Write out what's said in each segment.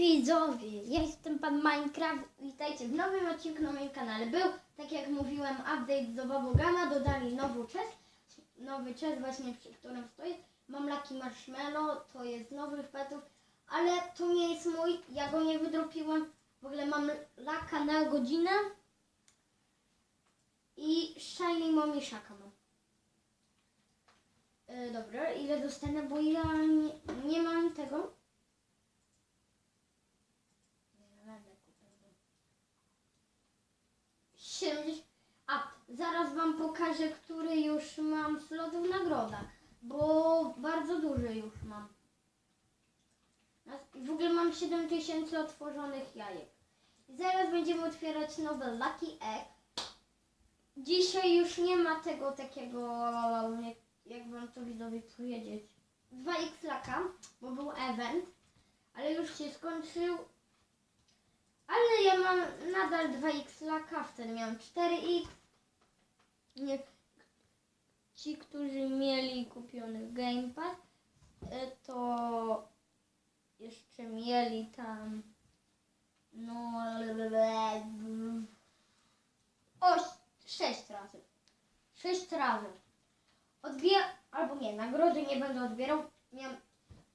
widzowie, ja jestem pan Minecraft. Witajcie w nowym odcinku na moim kanale. Był, tak jak mówiłem, update do Babogana, dodali nowy chest, nowy chest właśnie przy którym stoję. Mam Lucky Marshmallow, to jest nowych petów, ale to nie jest mój, ja go nie wydropiłem. W ogóle mam laka na godzinę i Shiny Momiszaka mam. E, dobra, ile dostanę, bo ja nie, nie mam tego. Nie będę kupował. 70. A zaraz wam pokażę, który już mam slot w nagrodach, bo bardzo duży już mam. W ogóle mam 7000 otworzonych jajek. Zaraz będziemy otwierać nowe Lucky Egg. Dzisiaj już nie ma tego takiego, jak, jak wam to widzowie powiedzieć, 2x laka, bo był event, ale już się skończył. Mam nadal 2x laka, wtedy miałam 4x. Nie, ci, którzy mieli kupiony Game Pass, e, to jeszcze mieli tam no oś, 6 razy. 6 razy. Odbija, albo nie, nagrody nie będę odbierał. Nie,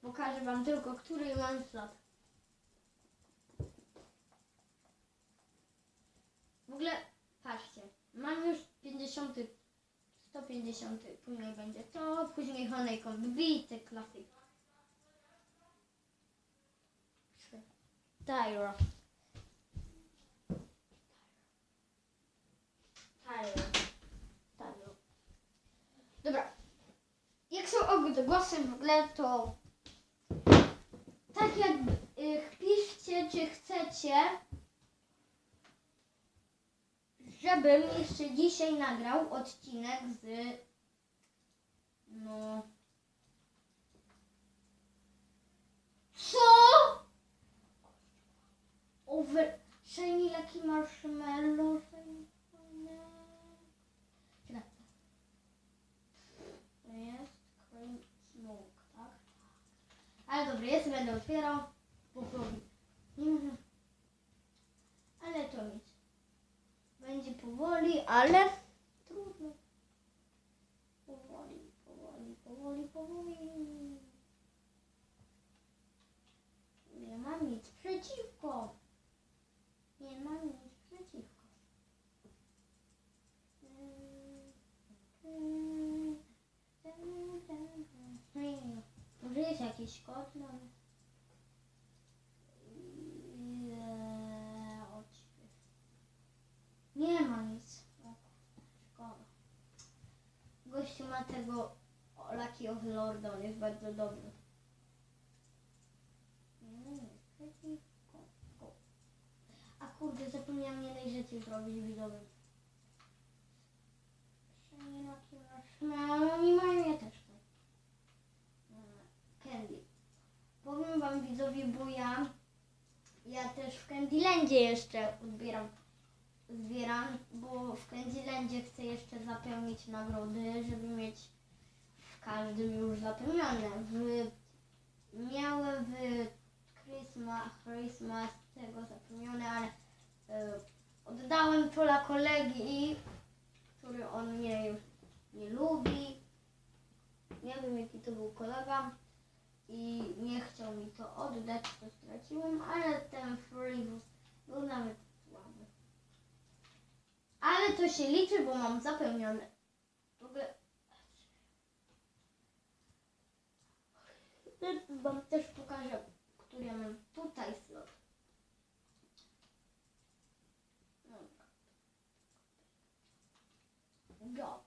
pokażę wam tylko, który mam slot. Ogóle, patrzcie, mam już 50, 150, później będzie to, później Honeycomb, wbity klasyk. Tyro. Tyro. Tyro. Dobra. Jak są odgłosy w ogóle, to tak jak y, piszcie, czy chcecie, żebym jeszcze dzisiaj nagrał odcinek z no co? Over Shiny Lucky Marshmallow. To jest Cream Smoke, tak? Ale dobra, jest będę otwierał Alle ma tego Lucky of Lorda, on jest bardzo dobry. A kurde, zapomniałam jednej rzeczy zrobić Lucky Marshmallow i mają też to. Eee, Candy. Powiem wam widzowie, bo ja ja też w Candylandzie jeszcze odbieram zbieram, bo w Candylandzie chcę jeszcze zapełnić nagrody, żeby mieć w każdym już zapełnione. W, miałem w Christmas, Christmas tego zapełnione, ale e, oddałem dla kolegi, który on mnie już nie lubi. Nie wiem jaki to był kolega i nie chciał mi to oddać, to straciłem, ale ten Freebus był nawet. Ale to się liczy, bo mam zapełnione. W ogóle... Wam też pokażę, który ja mam tutaj slot. Go.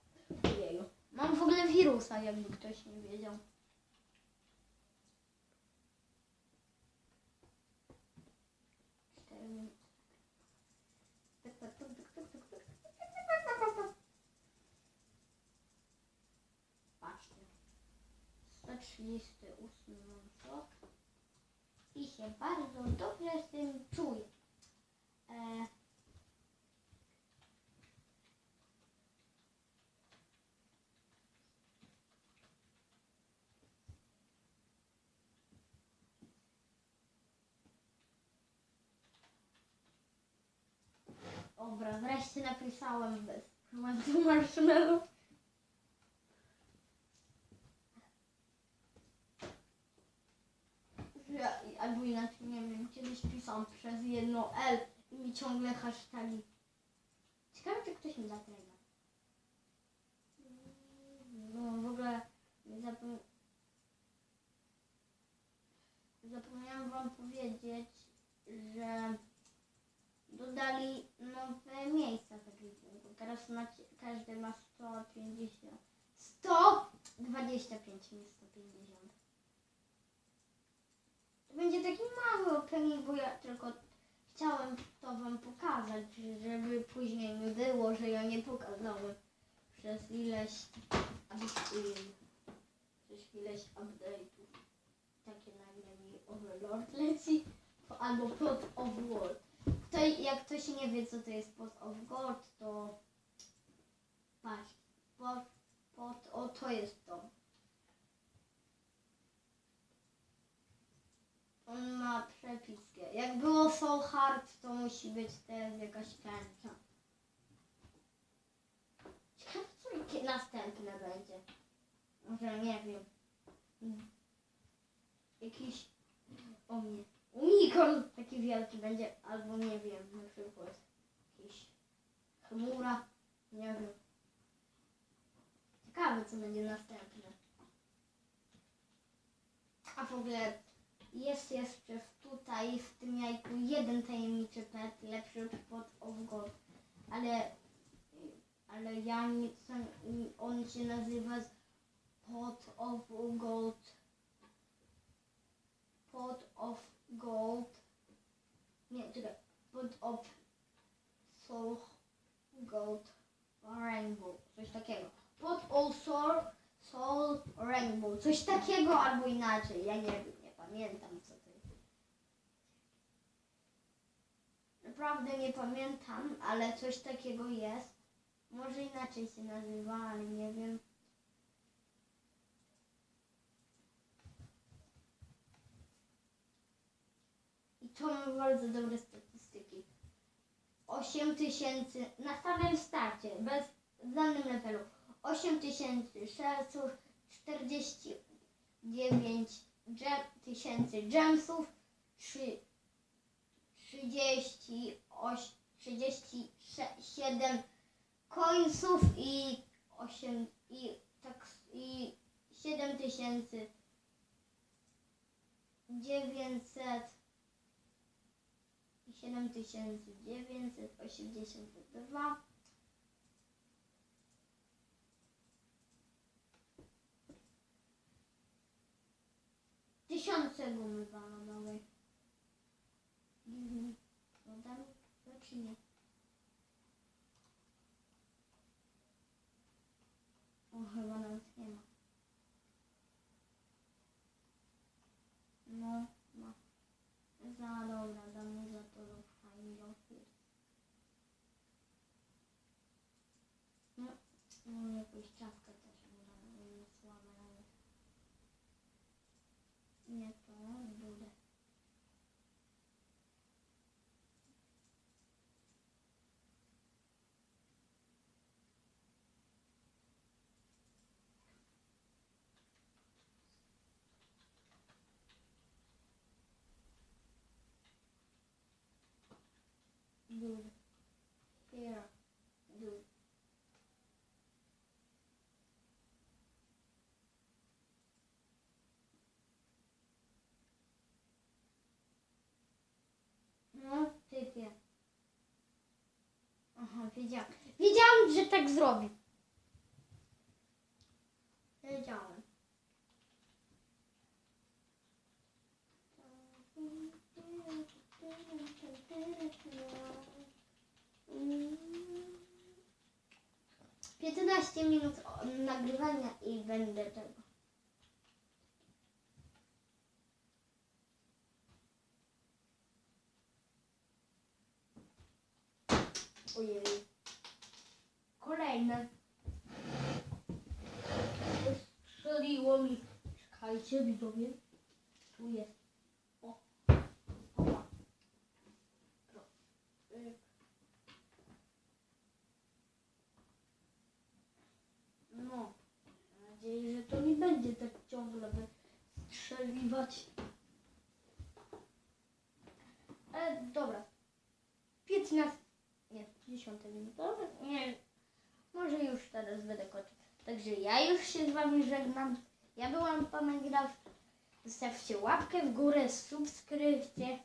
Mam w ogóle wirusa, jakby ktoś nie wiedział. 38 mam rok i się bardzo dobrze z tym czuję. E... Dobra, wreszcie napisałem bez marshmallow. Albo inaczej, nie wiem, kiedyś pisałam przez jedno L i mi ciągle hasztagi. Ciekawe, czy ktoś mi da tego. No w ogóle zapom... zapomniałam wam powiedzieć, że dodali nowe miejsca w ekwipunku. Teraz macie, każdy ma 150, 125 nie 150. Będzie taki mały opening, bo ja tylko chciałem to wam pokazać, żeby później nie było, że ja nie pokazałem przez ileś, przez ileś update'ów. Takie nagle mi Overlord leci, albo Pot of World. Kto, jak ktoś nie wie, co to jest Pot of Gold, to patrz, pot, pot, o to jest to. On ma przepiskę. Jak było So Hard, to musi być teraz jakaś tęcza. Ciekawe, co następne będzie. Może nie wiem. Mm. Jakiś... O nie. Unicorn taki wielki będzie, albo nie wiem, na przykład jakiś chmura, nie wiem. Ciekawe, co będzie następne. A w ogóle jest jeszcze tutaj w tym jajku jeden tajemniczy pet, lepszy od Gold, ale, ale ja nie on się nazywa Pot of Gold. Pot of Gold. Nie, czekaj. Pot of Soul Gold Rainbow. Coś takiego. Pot of Soul, Soul Rainbow. Coś takiego albo inaczej. Ja nie wiem, pamiętam co to jest. Naprawdę nie pamiętam, ale coś takiego jest. Może inaczej się nazywa, ale nie wiem. I to ma bardzo dobre statystyki. 8 tysięcy na samym starcie, bez w danym levelu. 8 tysięcy szerców, 49 dżem, tysięcy gemsów, 3, 38, 37 coinsów i 8 i tak i 7 tysięcy 900 i 7982 mamy pana mały. Mhm. Oddam to czy nie? dół, piera, dół. No, typie. Aha, wiedziałam. Wiedziałam, że tak zrobi. Wiedziałam. 15 minut nagrywania i będę tego. Ojej. Kolejne. Strzeliło mi. Czekajcie widzowie. Tu jest. Wystrzeliwać. E, dobra. 15, nie, 10 minutowy, nie, może już teraz będę kończyć. Także ja już się z wami żegnam. Ja byłam Pamegraf. Zostawcie łapkę w górę, subskrypcję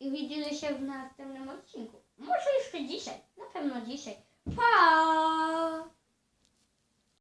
i widzimy się w następnym odcinku. Może jeszcze dzisiaj, na pewno dzisiaj. Pa!